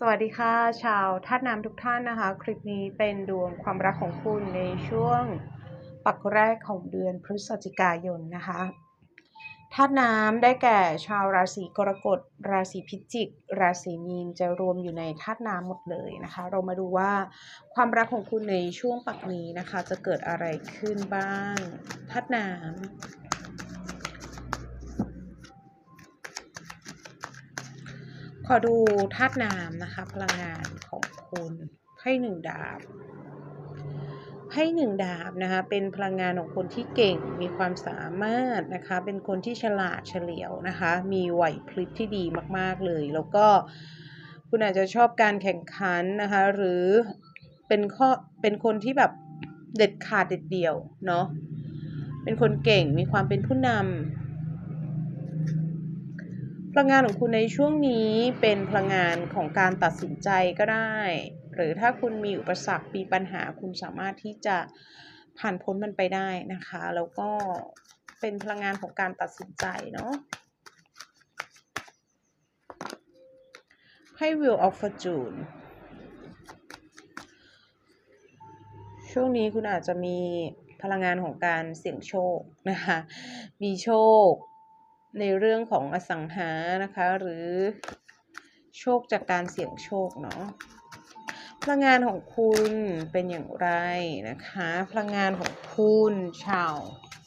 สวัสดีค่ะ ชาวธาตุน้ำทุกท่านนะคะ คลิปนี้เป็นดวงความรักของคุณในช่วงปักแรกของเดือนพฤศจิกายนนะคะธาตุน้ำได้แก่ชาวราศีกรกฎ ราศีพิจิก ราศีมีนจะรวมอยู่ในธาตุน้ำหมดเลยนะคะ เรามาดูว่าความรักของคุณในช่วงปักนี้นะคะ จะเกิดอะไรขึ้นบ้างธาตุน้ำ ขอดูธาตุน้ำนะคะ พลังงานของคุณให้หนึ่งดาบให้หนึ่งดาบนะคะเป็นพลังงานของคนที่เก่งมีความสามารถนะคะ เป็นคนที่ฉลาดเฉลียวนะคะ มีไหวพริบที่ดีมาก ๆเลย แล้วก็คุณอาจจะชอบการแข่งขันนะคะ หรือเป็นข้อเป็นคนที่แบบเด็ดขาดเด็ดเดี่ยวเนาะเป็นคนเก่งมีความเป็นผู้นำ ลังงานของคุณในช่วงนี้เป็นพลังงานของการตัดสินใจก็ได้ หรือถ้าคุณมีอุปสรรคมีปัญหาคุณสามารถที่จะผ่านพ้นมันไปได้นะคะ แล้วก็เป็นพลังงานของการตัดสินใจเนาะให้ Wheel of Fortune ช่วงนี้คุณอาจจะมีพลังงานของการเสี่ยงโชคนะคะ มีโชค ในเรื่องของอสังหานะคะ หรือโชคจากการเสี่ยงโชคเนาะพลังงานของคุณเป็นอย่างไรนะคะ พลังงานของคุณชาว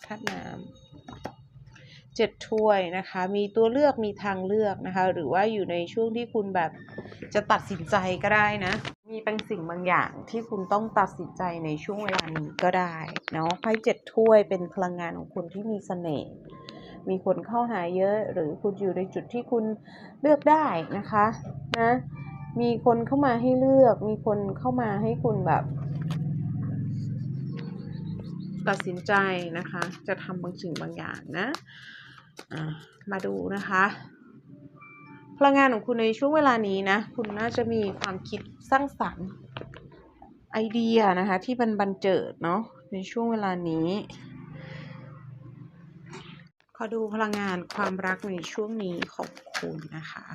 ธาตุน้ำเจ็ดถ้วยนะคะ มีตัวเลือกมีทางเลือกนะคะ หรือว่าอยู่ในช่วงที่คุณแบบจะตัดสินใจก็ได้นะ มีบางสิ่งบางอย่างที่คุณต้องตัดสินใจในช่วงเวลานี้ก็ได้เนาะไพ่เจ็ดถ้วยเป็นพลังงานของคุณที่มีเสน่ห์ มีคนเข้าหาเยอะ หรือคุณอยู่ในจุดที่คุณเลือกได้นะคะนะมีคนเข้ามาให้เลือก มีคนเข้ามาให้คุณแบบ ตัดสินใจนะคะ จะทำบางสิ่งบางอย่างนะะมาดูนะคะพลังงานของคุณในช่วงเวลานี้นะ คุณน่าจะมีความคิดสร้างสรรค์ไอเดียนะคะ ที่มันบันเจิดเนาะในช่วงเวลานี้ อดูพลังงานความรักในช่วงนี้ของคุณนะคะ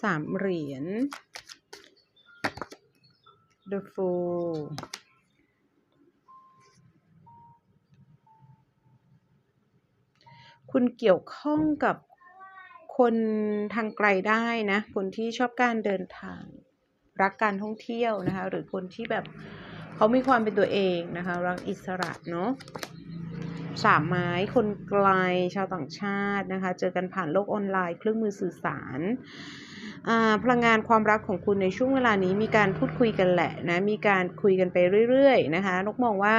สามเหรียญ The Fool คุณเกี่ยวข้องกับคนทางไกลได้นะ คนที่ชอบการเดินทาง รักการท่องเที่ยวนะคะ หรือคนที่แบบ เขามีความเป็นตัวเองนะคะ รักอิสระเนาะสามไม้คนไกลชาวต่างชาตินะคะ เจอกันผ่านโลกออนไลน์ เครื่องมือสื่อสารพลังงานความรักของคุณในช่วงเวลานี้มีการพูดคุยกันแหละนะ มีการคุยกันไปเรื่อยๆนะคะนกมองว่า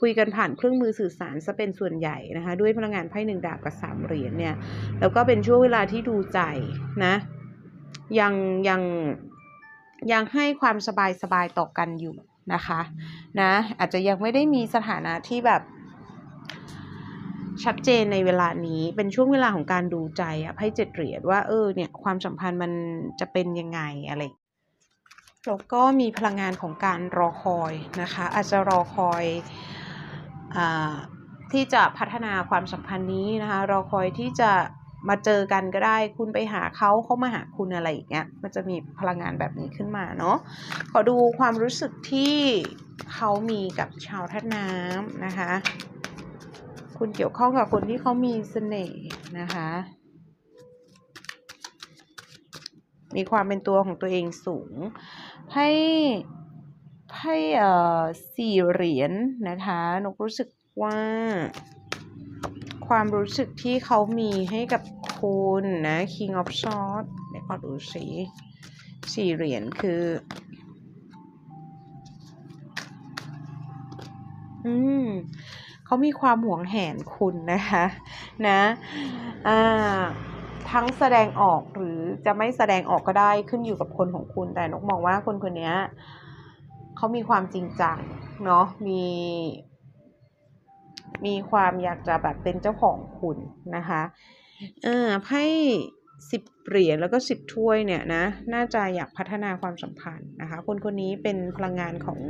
คุยกันผ่านเครื่องมือสื่อสารซะเป็นส่วนใหญ่นะคะ ด้วยพลังงานไพ่หนึ่งดาบกับสามเหรียญเนี่ย แล้วก็เป็นช่วงเวลาที่ดูใจนะ ยังยังยังให้ความสบายสบายต่อกันอยู่ นะคะนะอาจจะยังไม่ได้มีสถานะที่แบบ ชัดเจนในเวลานี้เป็นช่วงเวลาของการดูใจอะไพ่เจ็ดเหรียญว่าเออเนี่ยความสัมพันธ์มันจะเป็นยังไงอะไรแล้วก็มีพลังงานของการรอคอยนะคะ อาจจะรอคอยอที่จะพัฒนาความสัมพันธ์นี้นะคะ รอคอยที่จะ มาเจอกันก็ได้ คุณไปหาเขาเขามาหาคุณอะไรอย่างเงี้ยมันจะมีพลังงานแบบนี้ขึ้นมาเนาะขอดูความรู้สึกที่เขามีกับชาวท่าน้ำนะคะ คุณเกี่ยวข้องกับคนที่เขามีเสน่ห์นะคะ มีความเป็นตัวของตัวเองสูง ให้ให้เอ่อสี่เหรียญนนะคะนกรู้สึกว่าความรู้สึกที่เขามีให้กับ คุณนะ King of Swords เดี๋ยวขอดูสิสี่เหรียญคืออืมเขามีความหวงแหนคุณนะคะนะอ่าทั้งแสดงออกหรือจะไม่แสดงออกก็ได้ขึ้นอยู่กับคนของคุณ แต่นกมองว่าคนคนนี้เขามีความจริงจังเนาะมี มีความอยากจะแบบเป็นเจ้าของคุณนะคะ ออไพ่สิบเหรียญแล้วก็สิบถ้วยเนี่ยนะ น่าจะอยากพัฒนาความสัมพันธ์นะคะ คนคนนี้เป็นพลังงานของ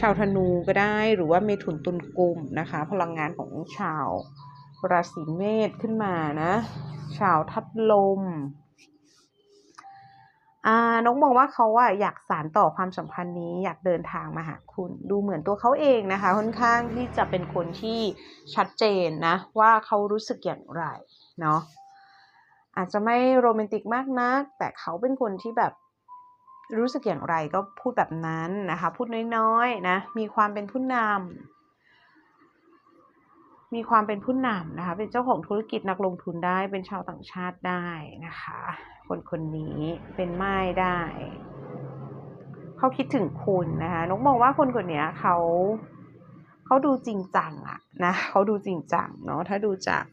ชาวธนูก็ได้หรือว่าเมถุนตุลกุมนะคะ พลังงานของชาวราศีเมษขึ้นมานะ ชาวทัดลมอ่านกมองว่าเขาอะอยากสานต่อความสัมพันธ์นี้อยากเดินทางมาหาคุณ ดูเหมือนตัวเขาเองนะคะ ค่อนข้างที่จะเป็นคนที่ชัดเจนนะ ว่าเขารู้สึกอย่างไร เนาะอาจจะไม่โรแมนติกมากนัก แต่เขาเป็นคนที่แบบรู้สึกอย่างไรก็พูดแบบนั้นนะคะ พูดน้อยๆนะมีความเป็นผู้นำมีความเป็นผู้นำนะคะ เป็นเจ้าของธุรกิจนักลงทุนได้ เป็นชาวต่างชาติได้นะคะ คนคนนี้เป็นไม้ได้ เขาคิดถึงคุณนะคะนกมองว่าคนคนนี้เขาเขาดูจริงจังอะนะเขาดูจริงจังเนาะถ้าดูจาก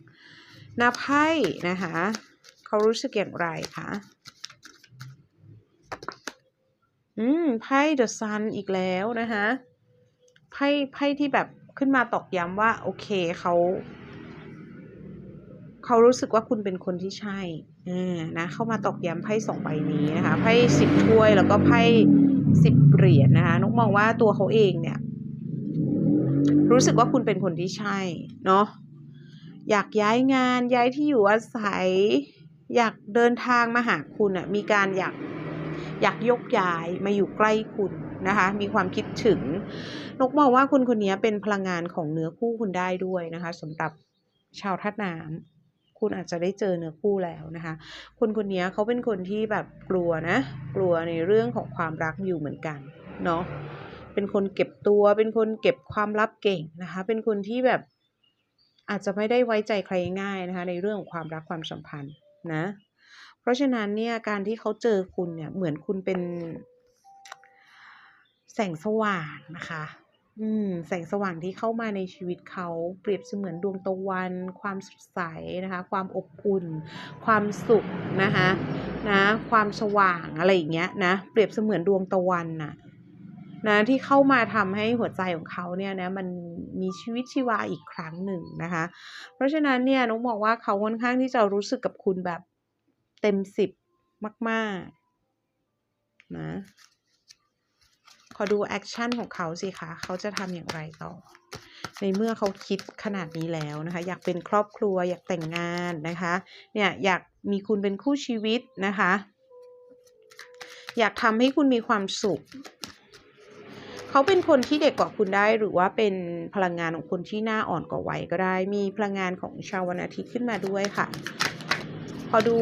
หน้าไพ่นะคะเขารู้สึกอย่างไรคะอืมไพ่เดอะซันอีกแล้วนะคะไพ่ไพ่ที่แบบขึ้นมาตอกย้ำว่าโอเคเขาเขารู้สึกว่าคุณเป็นคนที่ใช่อ่านะเข้ามาตอกย้ำไพ่สองใบนี้นะคะไพ่สิบถ้วยแล้วก็ไพ่สิบเหรียญนะคะนกมองว่าตัวเขาเองเนี่ย รู้สึกว่าคุณเป็นคนที่ใช่เนาะ อยากย้ายงานย้ายที่อยู่อาศัย อยากเดินทางมาหาคุณอะ่ะมีการอยากอยากยกย้ายมาอยู่ใกล้คุณนะคะ มีความคิดถึง นกมองว่าคุณคนนี้เป็นพลังงานของเนื้อคู่คุณได้ด้วยนะคะสำหรับชาวธาตุน้ำคุณอาจจะได้เจอเนื้อคู่แล้วนะคะ คนคนนี้เขาเป็นคนที่แบบกลัวนะ กลัวในเรื่องของความรักอยู่เหมือนกันเนาะเป็นคนเก็บตัว เป็นคนเก็บความลับเก่งนะคะ เป็นคนที่แบบ อาจจะไม่ได้ไว้ใจใครง่ายนะคะในเรื่องของความรักความสัมพันธ์นะ เพราะฉะนั้นเนี่ยการที่เขาเจอคุณเนี่ยเหมือนคุณเป็นแสงสว่างนะคะ อืม แสงสว่างที่เข้ามาในชีวิตเขาเปรียบเสมือนดวงตะวัน ความสดใสนะคะ ความอบอุ่น ความสุขนะคะ นะ ความสว่างอะไรอย่างเงี้ยนะ เปรียบเสมือนดวงตะวันน่ะ นะที่เข้ามาทำให้หัวใจของเขาเนี่ยนะมันมีชีวิตชีวาอีกครั้งหนึ่งนะคะ เพราะฉะนั้นเนี่ยนกบอกว่าเขาค่อนข้างที่จะรู้สึกกับคุณแบบเต็มสิบมากๆนะขอดูแอคชั่นของเขาสิคะเขาจะทำอย่างไรต่อ ในเมื่อเขาคิดขนาดนี้แล้วนะคะ อยากเป็นครอบครัวอยากแต่งงานนะคะ เนี่ยอยากมีคุณเป็นคู่ชีวิตนะคะ อยากทำให้คุณมีความสุข เขาเป็นคนที่เด็กกว่าคุณได้หรือว่าเป็นพลังงานของคนที่หน้าอ่อนกว่าวัยก็ได้ มีพลังงานของชาววันอาทิตย์ขึ้นมาด้วยค่ะ พอดู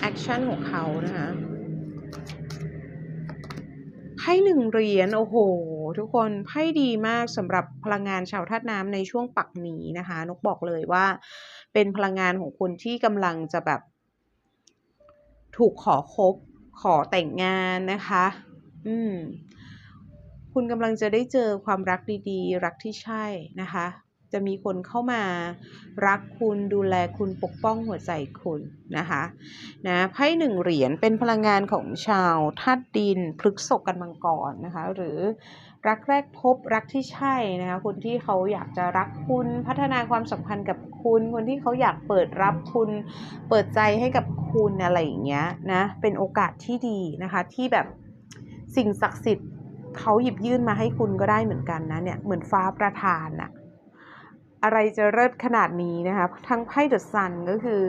แอคชั่นของเขานะคะไพ่หนึ่งเหรียญโอ้โห ทุกคนไพ่ดีมากสำหรับพลังงานชาวธาตุน้ำในช่วงปักนี้นะคะ นกบอกเลยว่า เป็นพลังงานของคนที่กำลังจะแบบ ถูกขอคบขอแต่งงานนะคะ อืม คุณกำลังจะได้เจอความรักดีๆ รักที่ใช่นะคะ จะมีคนเข้ามารักคุณดูแลคุณปกป้องหัวใจคุณนะคะนะไพ่หนึ่งเหรียญเป็นพลังงานของชาวธาตุดินพฤกษกกันมังกรนะคะ หรือรักแรกพบรักที่ใช่นะคะคนที่เขาอยากจะรักคุณพัฒนาความสัมพันธ์กับคุณ คนที่เขาอยากเปิดรับคุณเปิดใจให้กับคุณอะไรอย่างเงี้ยนะเป็นโอกาสที่ดีนะคะที่แบบสิ่งศักดิ์สิทธิ์ เขาหยิบยื่นมาให้คุณก็ได้เหมือนกันนะเนี่ยเหมือนฟ้าประทานอะอะไรจะเลิศขนาดนี้นะคะทั้งไพ่เดอะซันก็คือ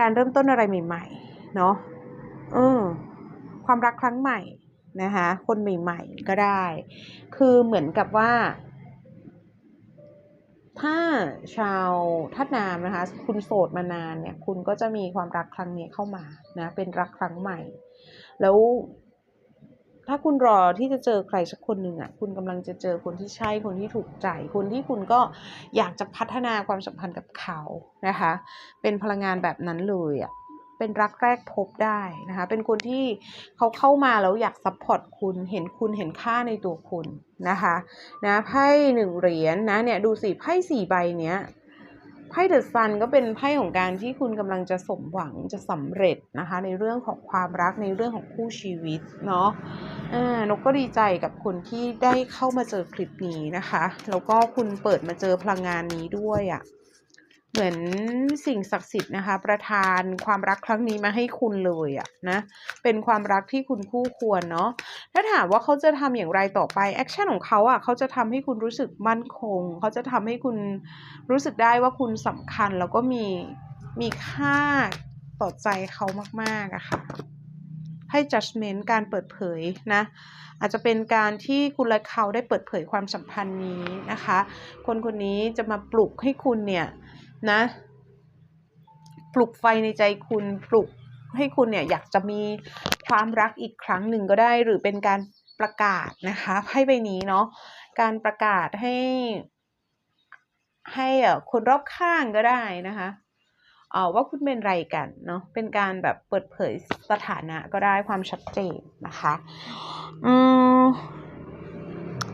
การเริ่มต้นอะไรใหม่ๆเนาะเออความรักครั้งใหม่นะคะคนใหม่ๆก็ได้ คือเหมือนกับว่า ถ้าชาวทัดนามนะคะ คุณโสดมานานเนี่ย คุณก็จะมีความรักครั้งนี้เข้ามานะเป็นรักครั้งใหม่ แล้ว ถ้าคุณรอที่จะเจอใครสักคนหนึ่งอะ คุณกำลังจะเจอคนที่ใช่คนที่ถูกใจ คนที่คุณก็อยากจะพัฒนาความสัมพันธ์กับเขานะคะ เป็นพลังงานแบบนั้นเลยอะเป็นรักแรกพบได้นะคะ เป็นคนที่เขาเข้ามาแล้วอยากซัพพอร์ตคุณ เห็นคุณเห็นค่าในตัวคุณนะคะ นะไพ่หนึ่งเหรียญนะเนี่ยดูสิไพ่สี่ใบเนี้ย ไพ่เดอะซันก็เป็นไพ่ของการที่คุณกำลังจะสมหวังจะสำเร็จนะคะ ในเรื่องของความรักในเรื่องของคู่ชีวิตเนาะอ่านกก็ดีใจกับคนที่ได้เข้ามาเจอคลิปนี้นะคะ แล้วก็คุณเปิดมาเจอพลังงานนี้ด้วยอะ่ะ เหมือนสิ่งศักดิ์สิทธิ์นะคะ ประทานความรักครั้งนี้มาให้คุณเลยอะนะ เป็นความรักที่คุณคู่ควรเนาะถ้าถามว่าเขาจะทำอย่างไรต่อไปแอคชั่นของเขาอะเขาจะทำให้คุณรู้สึกมั่นคง เขาจะทำให้คุณรู้สึกได้ว่าคุณสำคัญแล้วก็มีมีค่าต่อใจเขามากๆอะค่ะให้ judgment การเปิดเผยนะ อาจจะเป็นการที่คุณและเขาได้เปิดเผยความสัมพันธ์นี้นะคะ คนคนนี้จะมาปลุกให้คุณเนี่ย นะ ปลุกไฟในใจคุณปลุกให้คุณเนี่ยอยากจะมีความรักอีกครั้งหนึ่งก็ได้ หรือเป็นการประกาศนะคะไพ่ใบนี้เนาะการประกาศให้ ให้อ่อคนรอบข้างก็ได้นะคะเอ่อว่าคุณเป็นไรกันเนาะเป็นการแบบเปิดเผยสถานะก็ได้ความชัดเจนนะคะอืม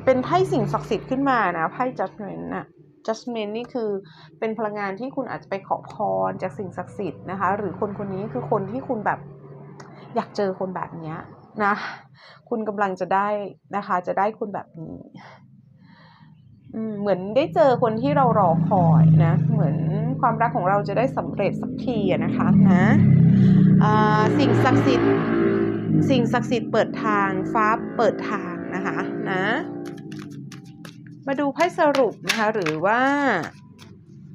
เป็นไพ่สิ่งศักดิ์สิทธิ์ขึ้นมานะไพ่ judgment น่ะ judgment นี่คือเป็นพลังงานที่คุณอาจจะไปขอพรจากสิ่งศักดิ์สิทธิ์นะคะ หรือคนคนนี้คือคนที่คุณแบบอยากเจอคนแบบนี้นะ คุณกำลังจะได้นะคะ จะได้คนแบบนี้เหมือนได้เจอคนที่เรารอคอยนะ เหมือนความรักของเราจะได้สำเร็จสักทีนะคะนะสิ่งศักดิ์สิทธิ์สิ่งศักดิ์สิทธิ์เปิดทางฟ้าเปิดทางนะคะนะ มาดูไพ่สรุปนะคะหรือว่า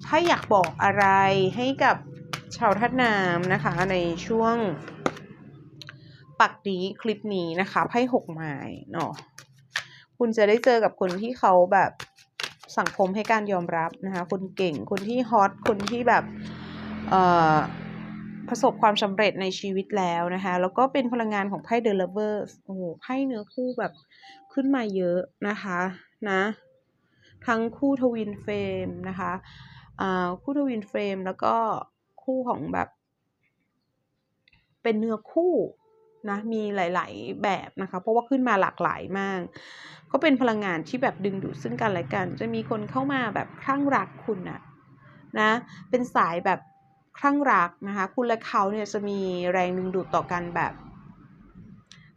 ไพ่อยากบอกอะไรให้กับชาวทัดนามนะคะ ในช่วง ปักนี้คลิปนี้นะคะไพ่หกไม้เนาะคุณจะได้เจอกับคนที่เขาแบบสังคมให้การยอมรับนะคะคนเก่งคนที่ฮอตคนที่แบบประสบความสำเร็จในชีวิตแล้วนะคะ แล้วก็เป็นพลังงานของไพ่ The Lovers โอ้โหไพ่เนื้อคู่แบบขึ้นมาเยอะนะคะ นะ ทั้งคู่ทวินเฟรมนะคะอ่าคู่ทวินเฟรมแล้วก็คู่ของแบบ เป็นเนื้อคู่นะมีหลาย ๆ แบบนะคะ เพราะว่าขึ้นมาหลากหลายมาก ก็เป็นพลังงานที่แบบดึงดูดซึ่งกันและกัน จะมีคนเข้ามาแบบคลั่งรักคุณนะนะ เป็นสายแบบคลั่งรักนะคะ คุณและเขาเนี่ยจะมีแรงดึงดูดต่อกันแบบ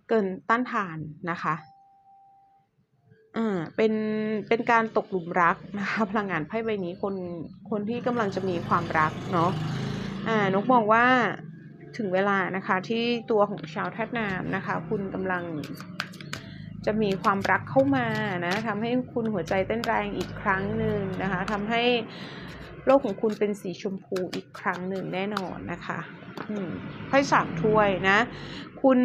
เกินต้านทานนะคะ อ่าเป็นเป็นการตกหลุมรักนะคะพลังงานไพ่ใบนี้คนคนที่กำลังจะมีความรักเนาะอ่านกมองว่าถึงเวลานะคะที่ตัวของชาวทัดนามนะคะ คุณกำลังจะมีความรักเข้ามานะทำให้คุณหัวใจเต้นแรงอีกครั้งหนึ่งนะคะทำให้โลกของคุณเป็นสีชมพูอีกครั้งหนึ่งแน่นอนนะคะอืมไพ่สามถ้วยนะ คุณ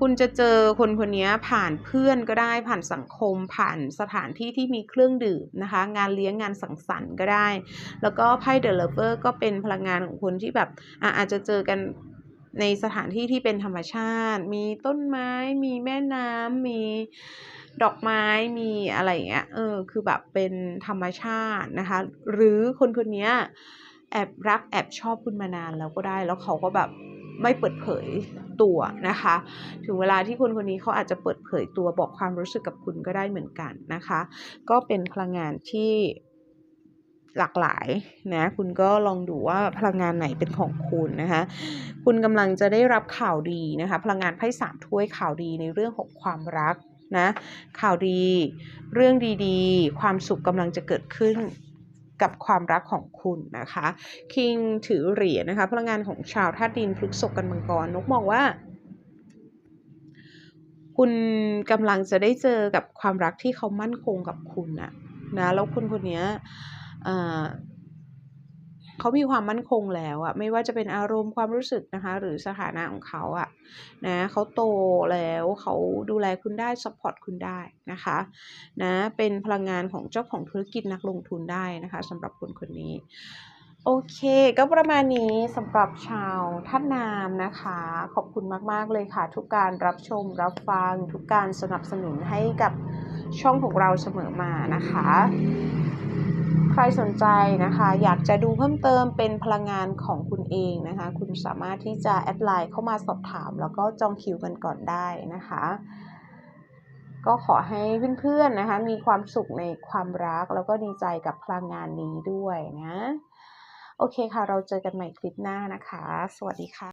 คุณจะเจอคนคนนี้ผ่านเพื่อนก็ได้ผ่านสังคม ผ่านสถานที่ที่มีเครื่องดื่มนะคะ งานเลี้ยงงานสังสรรค์ก็ได้ แล้วก็ไพ่เดอะเลเวอร์ก็เป็นพลังงานของคนที่แบบอะอาจจะเจอกันในสถานที่ที่เป็นธรรมชาติ มีต้นไม้ มีแม่น้ำ มีดอกไม้ มีอะไรอย่างเงี้ย เออ คือแบบเป็นธรรมชาตินะคะ หรือคนคนนี้แอบรักแอบชอบคุณมานานแล้วก็ได้ แล้วเขาก็แบบ ไม่เปิดเผยตัวนะคะ ถึงเวลาที่คนคนนี้เขาอาจจะเปิดเผยตัวบอกความรู้สึกกับคุณก็ได้เหมือนกันนะคะ ก็เป็นพลังงานที่หลากหลายนะคุณก็ลองดูว่าพลังงานไหนเป็นของคุณนะคะคุณกำลังจะได้รับข่าวดีนะคะพลังงานไพ่สามถ้วยข่าวดีในเรื่องของความรักนะข่าวดี เรื่องดีๆ ความสุขกำลังจะเกิดขึ้น กับความรักของคุณนะคะคิงถือเหรียญนะคะพลังงานของชาวธาตุดินพฤกษกกันมังกรนกมองว่า คุณกำลังจะได้เจอกับความรักที่เขามั่นคงกับคุณนะนะแล้วคุณคนนี้ เขามีความมั่นคงแล้วอะไม่ว่าจะเป็นอารมณ์ความรู้สึกนะคะ หรือสถานะของเขาอะนะเขาโตแล้วเขาดูแลคุณได้ซัพพอร์ตคุณได้นะคะนะเป็นพลังงานของเจ้าของธุรกิจนักลงทุนได้นะคะสำหรับคนคนนี้โอเค ก็ประมาณนี้สำหรับชาวท่านนามนะคะ ขอบคุณมาก ๆ เลยค่ะ ทุกการรับชมรับฟัง ทุกการสนับสนุนให้กับช่องของเราเสมอมานะคะ ใครสนใจนะคะ อยากจะดูเพิ่มเติมเป็นพลังงานของคุณเองนะคะ คุณสามารถที่จะแอดไลน์เข้ามาสอบถาม แล้วก็จองคิวกันก่อนได้นะคะ ก็ขอให้เพื่อนๆนะคะ มีความสุขในความรัก แล้วก็ดีใจกับพลังงานนี้ด้วยนะ โอเคค่ะ เราเจอกันใหม่คลิปหน้านะคะ สวัสดีค่ะ